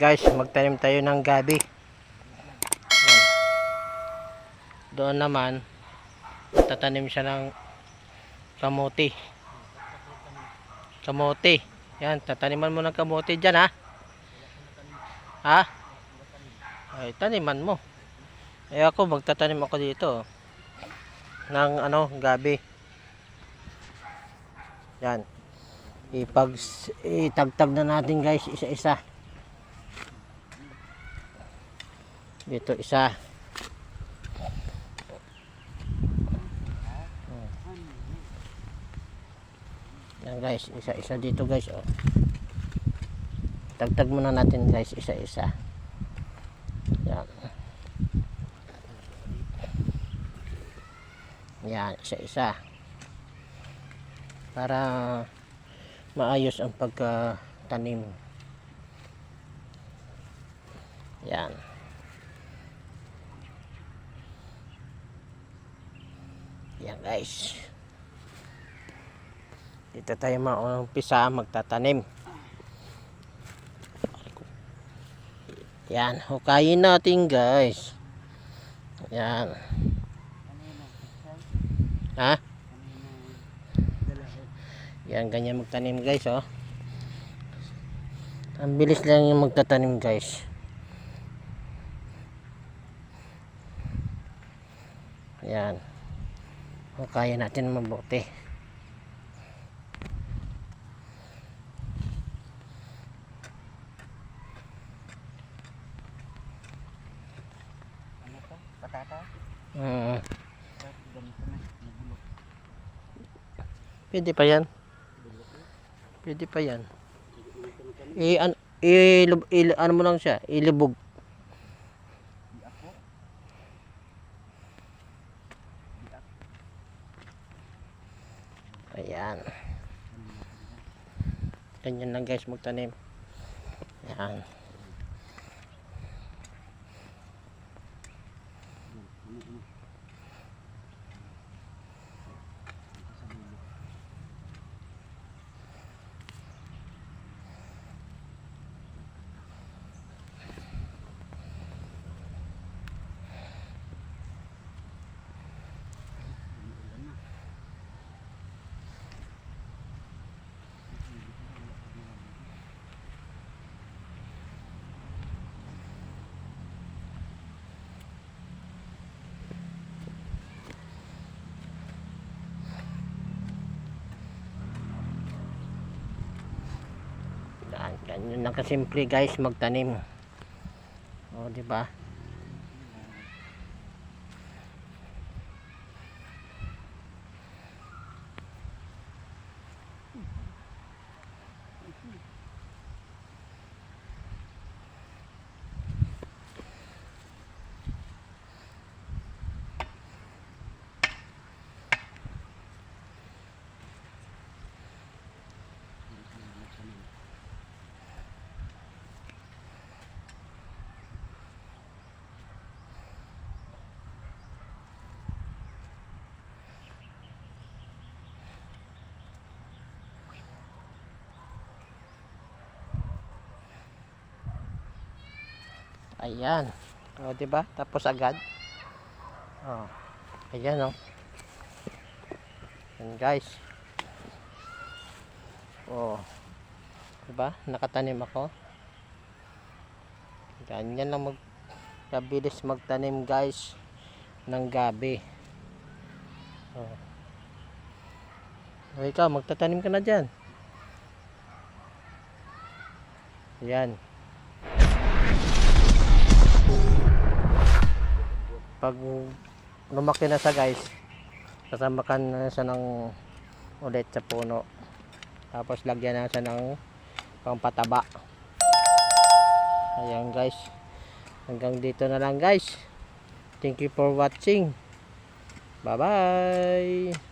Guys, magtanim tayo ng gabi. Doon naman, tatanim siya ng kamote. Kamote. Yan, tataniman mo ng kamote dyan ha. Ha? Ay, taniman mo. Eh ako, magtatanim ako dito. Ng ano, gabi. Yan. Ipag, itagtag na natin guys, isa-isa. Dito isa. Yan guys, isa-isa dito guys. Oh. Tagtag muna natin guys, isa-isa. Yan. Yan, isa-isa. Para maayos ang pagkatanim. Yan. Yan guys. Dito tayo maumpisa magtatanim. Yan, hukayin natin guys. Yan. Ha? Yan, ganyan magtanim guys, oh. Ang bilis lang yung magtatanim guys. Yan. Hukayin natin mabuti. Ano to? Patata? Mm. Ganito na. Nabulok. Pwede pa yan. Pwede pa yan. I, an, i, ano mo lang siya, ilubog. Di ako. Ayan. Ganyan lang guys magtanim. Ayan. Ganyan lang kasimple guys magtanim. O, di ba? Ayan. O, di ba? Tapos agad. O. Ayan, o. Ayan, guys. O. Di ba? Nakatanim ako. Ganyan lang mag kabilis magtanim, guys, ng gabi. O. O, ikaw, magtatanim ka na dyan. Ayan. Pag lumaki na siya guys sasamakan na siya ng ulit sa puno. Tapos lagyan na siya ng pampataba. Ayan guys. Hanggang dito na lang guys. Thank you for watching. Bye bye